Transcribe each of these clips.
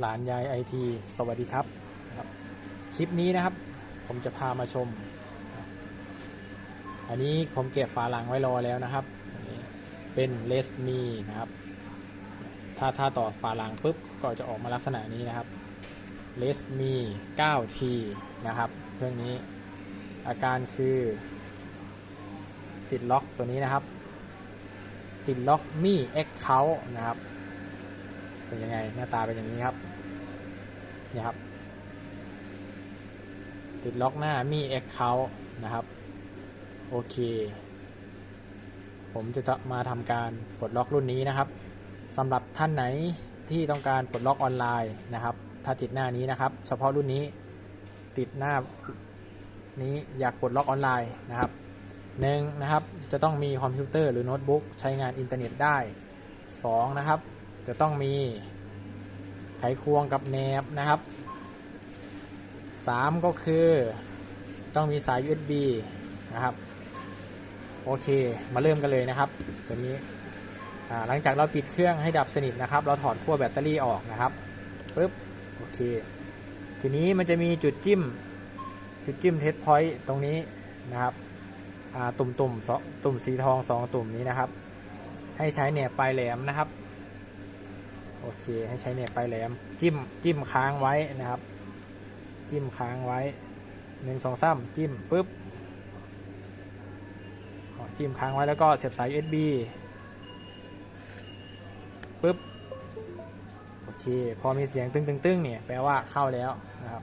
หลานยายไอทีสวัสดีครับ คลิปนี้นะครับ ผมจะพามาชม อันนี้ผมเก็บฝาหลังไว้รอแล้วนะครับ เป็นเลสมีนะครับ ถ้าถ้าต่อฝาหลังปุ๊บก็จะออกมาลักษณะนี้นะครับเลสมี 9T นะครับ เครื่องนี้อาการคือติดล็อกตัวนี้นะครับ ติดล็อกมี่ X เขานะครับ เป็นยังไงหน้าตาเป็นอย่างนี้ครับเนี่ยครับ ติดล็อกหน้ามี่ X เขานะครับ โอเค ผมจะมาทำการปลดล็อกรุ่นนี้นะครับสำหรับท่านไหนที่ต้องการปลดล็อกออนไลน์นะครับ ถ้าติดหน้านี้นะครับ เฉพาะรุ่นนี้ติดหน้านี้อยากปลดล็อกออนไลน์นะครับหนึ่งนะครับจะต้องมีคอมพิวเตอร์หรือโน้ตบุ๊กใช้งานอินเทอร์เน็ตได้สองนะครับ จะต้องมี ไขควงกับแหนบนะครับสามก็คือต้องมีสาย USB นะครับ โอเคมาเริ่มกันเลยนะครับ ตัวนี้หลังจากเราปิดเครื่องให้ดับสนิทนะครับ เราถอดขั้วแบตเตอรี่ออกนะครับปึ๊บโอเค ทีนี้มันจะมีจุดจิ้ม จุดจิ้มเทสพอยต์ตรงนี้นะครับตุ่มตุ่มสองตุ่มสีทองสองตุ่มนี้นะครับ ให้ใช้แหนบปลายแหลมนะครับ โอเค ให้ใช้แหนบปลายแหลม จิ้มจิ้มค้างไว้นะครับ จิ้มค้างไว้หนึ่งสองสามจิ้มปึ๊บจิ้มค้างไว้แล้วก็เสียบสาย USB ปึ๊บโอเค พอมีเสียงตึงๆๆเนี่ยแปลว่าเข้าแล้วนะครับ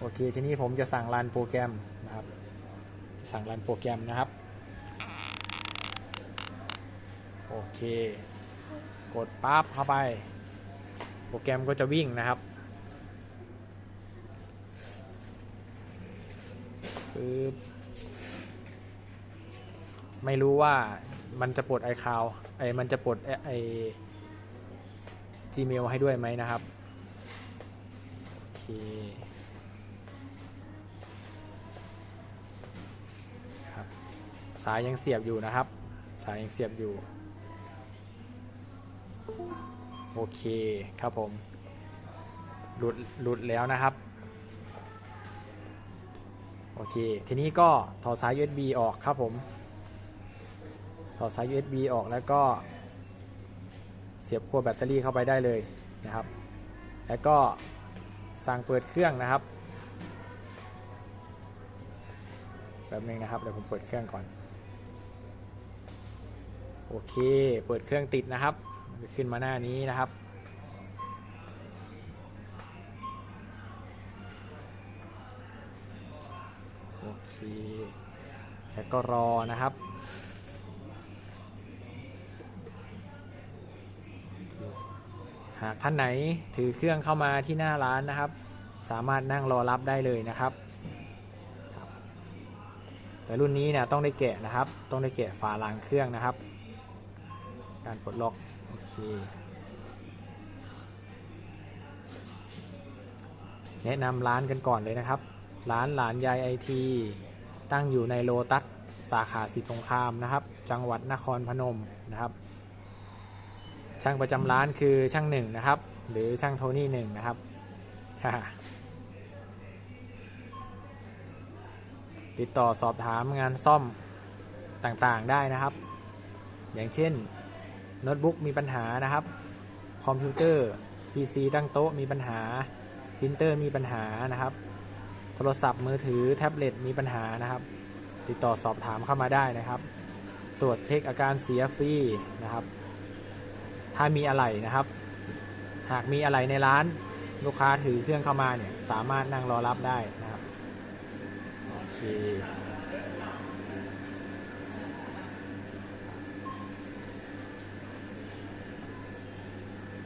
โอเค ทีนี้ผมจะสั่งรันโปรแกรมนะครับ จะสั่งรันโปรแกรมนะครับ โอเค กดปั๊บเข้าไป โปรแกรมก็จะวิ่งนะครับปึ๊บไม่รู้ว่ามันจะปลดไอคาวไอมันจะปลดไอไอ Gmail ให้ด้วยไหมนะครับ โอเคครับสายยังเสียบอยู่นะครับ สายยังเสียบอยู่ โอเคครับผมหลุดหลุดแล้วนะครับ โอเค ทีนี้ก็ถอดสาย USB ออกครับผม ถอดสาย USB ออกแล้วก็ เสียบขั้วแบตเตอรี่เข้าไปได้เลยนะครับ แล้วก็สั่งเปิดเครื่องนะครับแป๊บนึงนะครับเดี๋ยวผมเปิดเครื่องก่อน โอเค เปิดเครื่องติดนะครับ ขึ้นมาหน้านี้นะครับ โอเค แล้วก็รอนะครับหากท่านไหนถือเครื่องเข้ามาที่หน้าร้านนะครับ สามารถนั่งรอรับได้เลยนะครับ แต่รุ่นนี้เนี่ยต้องได้แกะนะครับ ต้องได้แกะฝาลังเครื่องนะครับ การปลดล็อก โอเค แนะนำร้านกันก่อนเลยนะครับ ร้านหลานยายไอทีตั้งอยู่ในโลตัสสาขาสีสงครามนะครับ จังหวัดนครพนมนะครับ ช่างประจำร้านคือช่างหนึ่งนะครับ หรือช่างโทนี่หนึ่งนะครับติดต่อสอบถามงานซ่อมต่างๆได้นะครับ อย่างเช่น โน้ตบุ๊กมีปัญหานะครับ คอมพิวเตอร์ PC ตั้งโต๊ะมีปัญหาปรินเตอร์มีปัญหานะครับ โทรศัพท์มือถือแท็บเล็ตมีปัญหานะครับ ติดต่อสอบถามเข้ามาได้นะครับ ตรวจเช็คอาการเสียฟรีนะครับ ถ้ามีอะไรนะครับ หากมีอะไรในร้านลูกค้าถือเครื่องเข้ามาเนี่ยสามารถนั่งรอรับได้นะครับโอเค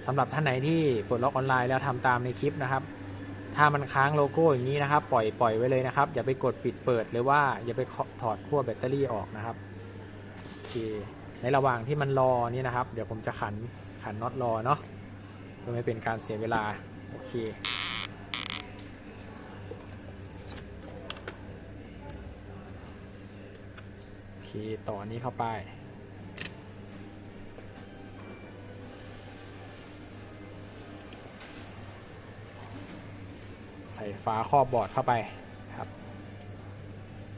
สำหรับท่านไหนที่ปลดล็อกออนไลน์แล้วทำตามในคลิปนะครับ ถ้ามันค้างโลโก้อย่างนี้นะครับ ปล่อยปล่อยไว้เลยนะครับ อย่าไปกดปิดเปิดหรือว่าอย่าไปถอดขั้วแบตเตอรี่ออกนะครับโอเคในระหว่างที่มันรอนี่นะครับ เดี๋ยวผมจะขันขันน็อตรอเนาะเพื่อไม่เป็นการเสียเวลาโอเคโอเคต่อนี้เข้าไป ใส่ฝาครอบบอร์ดเข้าไปครับ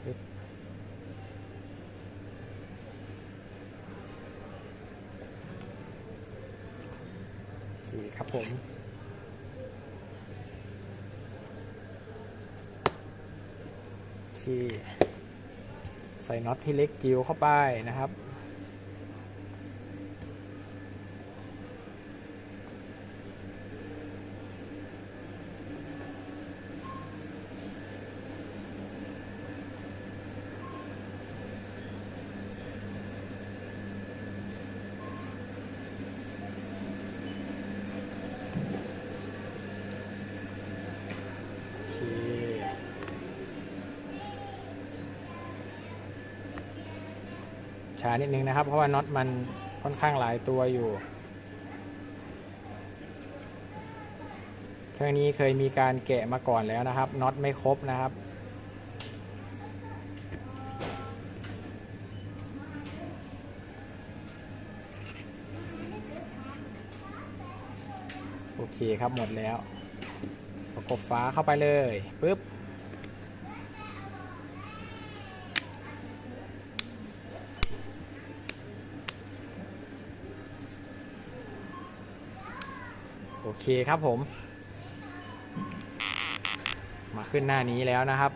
ปึ๊บโอเคครับผมที่ใส่น็อตที่เล็กจิ๋วเข้าไปนะครับ ช้านิดนึงนะครับ เพราะว่าน็อตมันค่อนข้างหลายตัวอยู่เครื่องนี้เคยมีการแกะมาก่อนแล้วนะครับน็อตไม่ครบนะครับโอเคครับหมดแล้วประกบฟ้าเข้าไปเลยปึ๊บ เคครับผม มาขึ้นหน้านี้แล้วนะครับ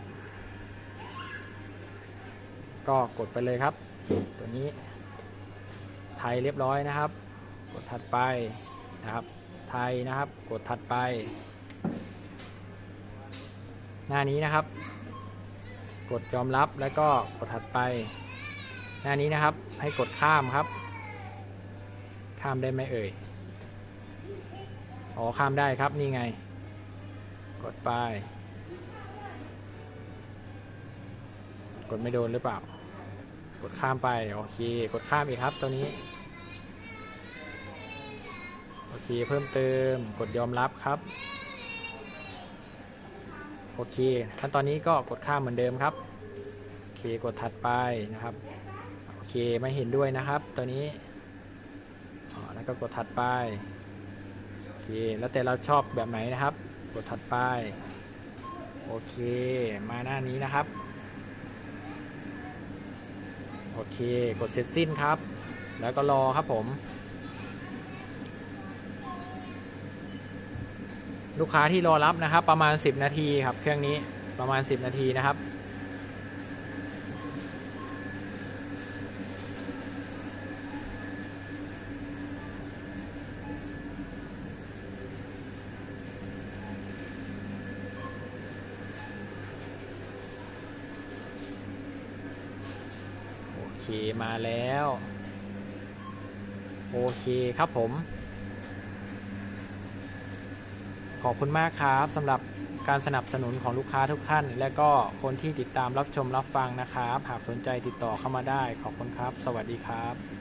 ก็กดไปเลยครับ ตัวนี้ ไทยเรียบร้อยนะครับ กดถัดไปนะครับ ไทยนะครับ กดถัดไป หน้านี้นะครับ กดยอมรับแล้วก็กดถัดไป หน้านี้นะครับให้กดข้ามครับ ข้ามได้ไหมเอ่ย อ๋อข้ามได้ครับนี่ไง กดไป กดไม่โดนหรือเปล่า กดข้ามไปโอเค กดข้ามอีกครับตัวนี้โอเคเพิ่มเติมกดยอมรับครับโอเคขั้นตอนนี้ก็กดข้ามเหมือนเดิมครับโอเคกดถัดไปนะครับโอเคไม่เห็นด้วยนะครับ ตัวนี้อ๋อแล้วก็กดถัดไป เค แล้วแต่เราชอบแบบไหนนะครับ กดถัดไป โอเค มาหน้านี้นะครับ โอเค กดเสร็จสิ้นครับ แล้วก็รอครับผม ลูกค้าที่รอรับนะครับ ประมาณ 10 นาทีครับ เครื่องนี้ประมาณ 10 นาทีนะครับ เคมาแล้ว โอเคครับผม ขอบคุณมากครับสำหรับการสนับสนุนของลูกค้าทุกท่าน และก็คนที่ติดตามรับชมรับฟังนะครับ หากสนใจติดต่อเข้ามาได้ ขอบคุณครับ สวัสดีครับ